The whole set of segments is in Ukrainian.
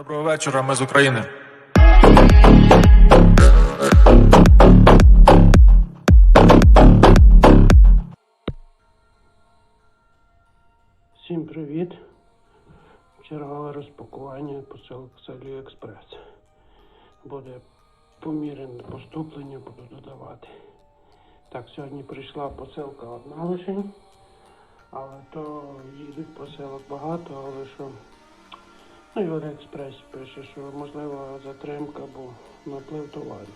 Доброго вечора, ми з України. Всім привіт! Чергове розпакування посилок з Аліекспрес. Буде помірене поступлення, буду додавати. Так, сьогодні прийшла посилка одна лише, але то їдуть посилок багато, але що. Ну і в Аліекспресі пише, що можливо затримка, бо наплив товарів.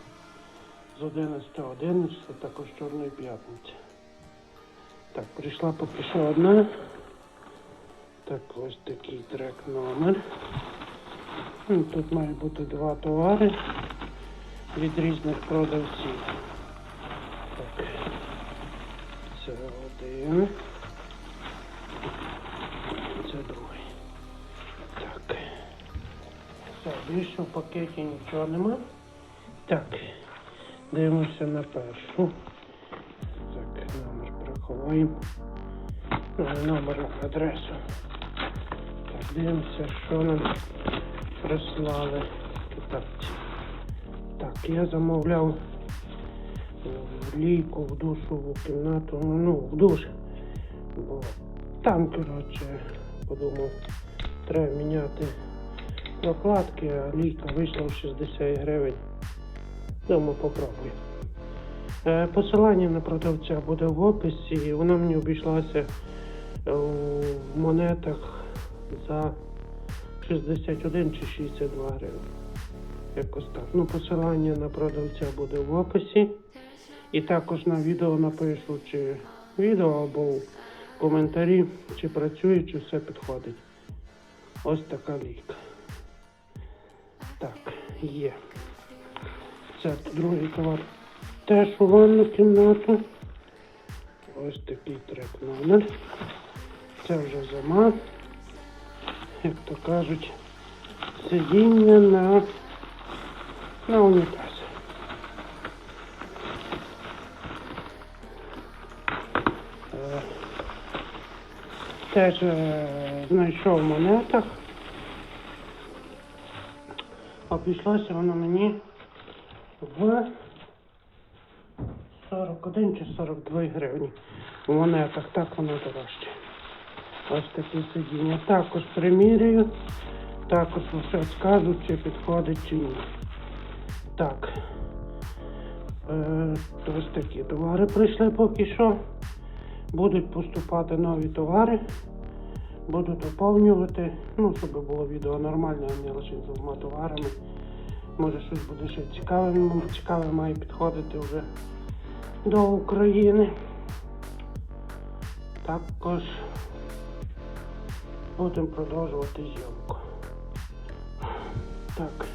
З 11.11 11, також Чорної п'ятниці. Так, прийшла поки що одна. Так, ось такий трек номер. Ну, Тут має бути два товари від різних продавців. Так. Це один. Це другий. Все, більше в пакеті нічого нема. Так. Дивимося на першу. Так, номер приховуємо. Ну, Номер адресу. Так, дивимося, що нам прислали. Так, так я замовляв е, лійку в душову кімнату, ну, в душ. Бо там, коротше, подумав, треба міняти прокладки, а лійка вийшла в 60 гривень. Думаю, попробую. Е, Посилання на продавця буде в описі. Вона мені обійшлася е, в монетах за 61 чи 62 гривень. Якось так. Ну, посилання на продавця буде в описі. І також на відео напишу, чи відео або в коментарі, чи працює, чи все підходить. Ось така лійка. Є. Це другий товар. Теж у ванну кімнату. Ось такий трек номер. Це вже зима. Як то кажуть, сидіння на, на унітаз. Е, Теж е, знайшов в монетах. Обійшлося воно мені в 41 чи 42 гривні. В монетах так воно дорожче. Ось такі сидіння. Також примірюю, також все скажу, чи підходить, чи ні. Так. Е, ось такі товари прийшли поки що. Будуть поступати нові товари. Буду доповнювати, ну, щоб було відео нормальне, а не лише з двома товарами. Може щось буде ще цікаве, цікаве має підходити вже до України. Також будемо продовжувати зйомку. Так,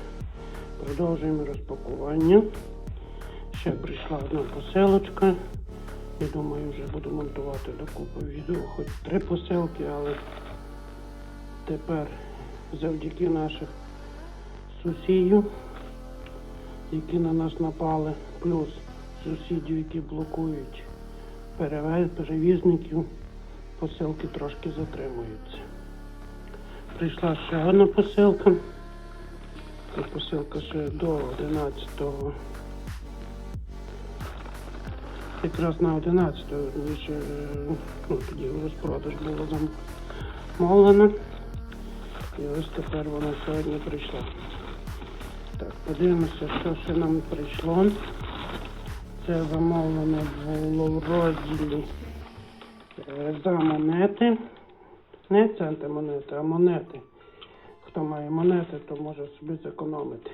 продовжуємо розпакування. Ще прийшла одна посилочка. Я думаю, вже буду монтувати докупи відео, хоч три посилки, але тепер завдяки наших сусідів, які на нас напали, плюс сусідів, які блокують перевізників, посилки трошки затримуються. Прийшла ще одна посилка. Ця посилка ще до 11-го. Якраз на 11-го, ну, тоді розпродаж було замовлено. І ось тепер вона сьогодні прийшла. Так, подивимося, що ще нам прийшло. Це замовлено було в розділі е, за монети. Не центи монети, а монети. Хто має монети, то може собі зекономити.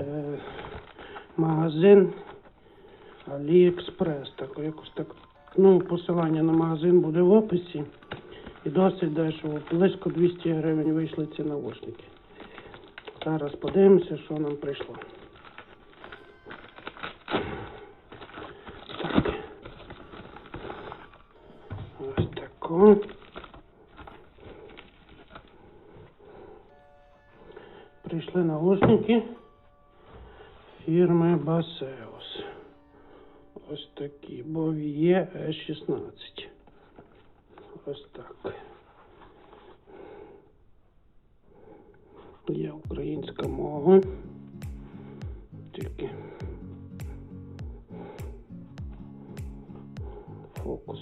Е, магазин AliExpress. Так, якось так. Ну, посилання на магазин буде в описі. І досить дешево. Близько 200 гривень вийшли ці навушники. Зараз подивимося, що нам прийшло. Так. Ось тако. Прийшли наушники фірми Басеус. Ось такі. Бовіє Е16. Ось так. Є українська мова. Тільки фокус.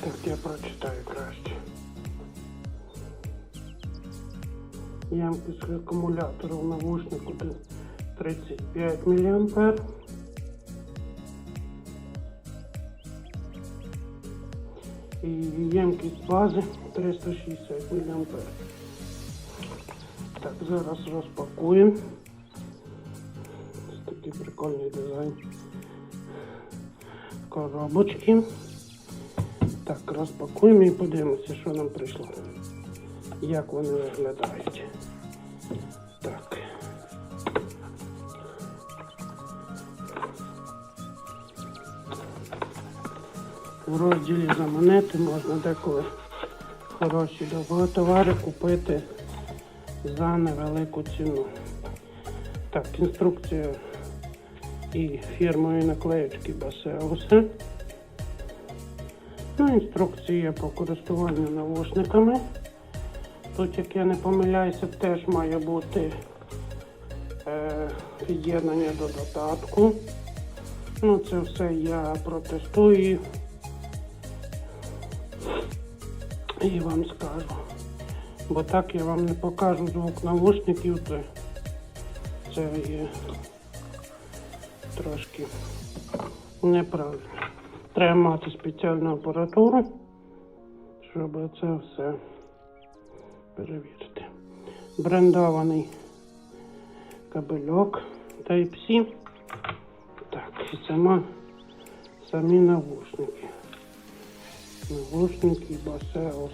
Так, я прочитаю краще. Ємкість акумулятора в навушнику де 35 мА. І ємкість бази 360 мА. Так, зараз розпакуємо. Ось такий прикольний дизайн коробочки. Так, розпакуємо і подивимося, що нам прийшло. Як вони виглядають. Так. В розділі за монети можна деколи хороші довго товари купити за невелику ціну. Так, інструкція і фірмові наклеючки Басеуса. Ну, інструкція по користуванню навушниками. Тут, як я не помиляюся, теж має бути е, під'єднання до додатку. Ну, це все я протестую і вам скажу. Бо так я вам не покажу звук навушників, то це є трошки неправильно. Треба мати спеціальну апаратуру, щоб це все перевірити. Брендований кабельок Type-C. Так, і сама, самі навушники. Навушники Baseus.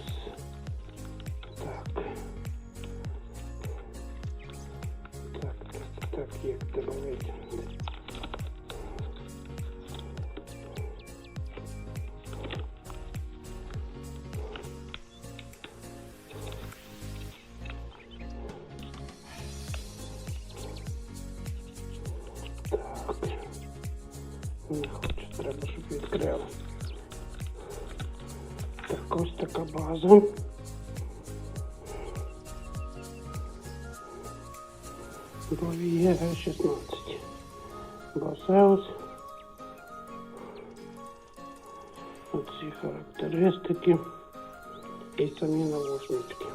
Не хочу, треба, щоб відкрила. Так, ось така база. Бовіє 16. Басеус. Оці характеристики і самі наушнички.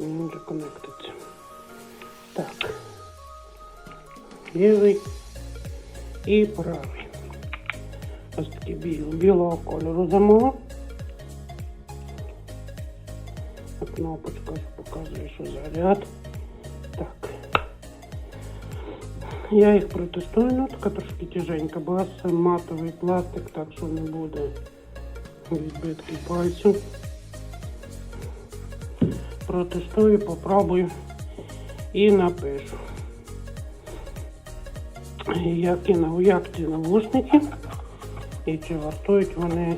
Він вже конектиться. Так. Лівий і правий. Ось такі біл, білого кольору замова. Кнопочка показує, що заряд. Так. Я їх протестую, ну така трошки тяженька, бо це матовий пластик, так що не буде відбитків пальців. Протестую, попробую і напишу. Як, і на, як ці навушники і чи вартують вони.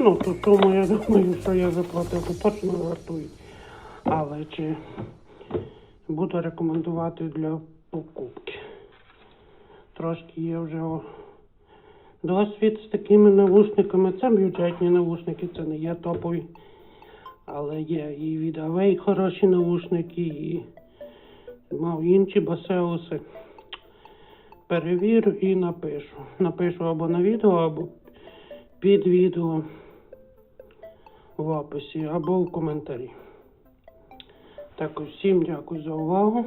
Ну, ту суму я думаю, що я заплатив, то точно вартують. Але чи буду рекомендувати для покупки. Трошки є вже досвід з такими навушниками. Це бюджетні навушники, це не є топові. Але є і від Авей хороші навушники, і мав інші басеуси. Перевірю і напишу. Напишу або на відео, або під відео в описі, або в коментарі. Так, всім дякую за увагу.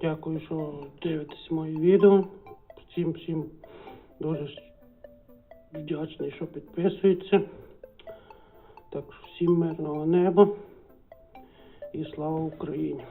Дякую, що дивитесь мої відео. Всім всім дуже вдячний, що підписується. Так, всім мирного неба і слава Україні!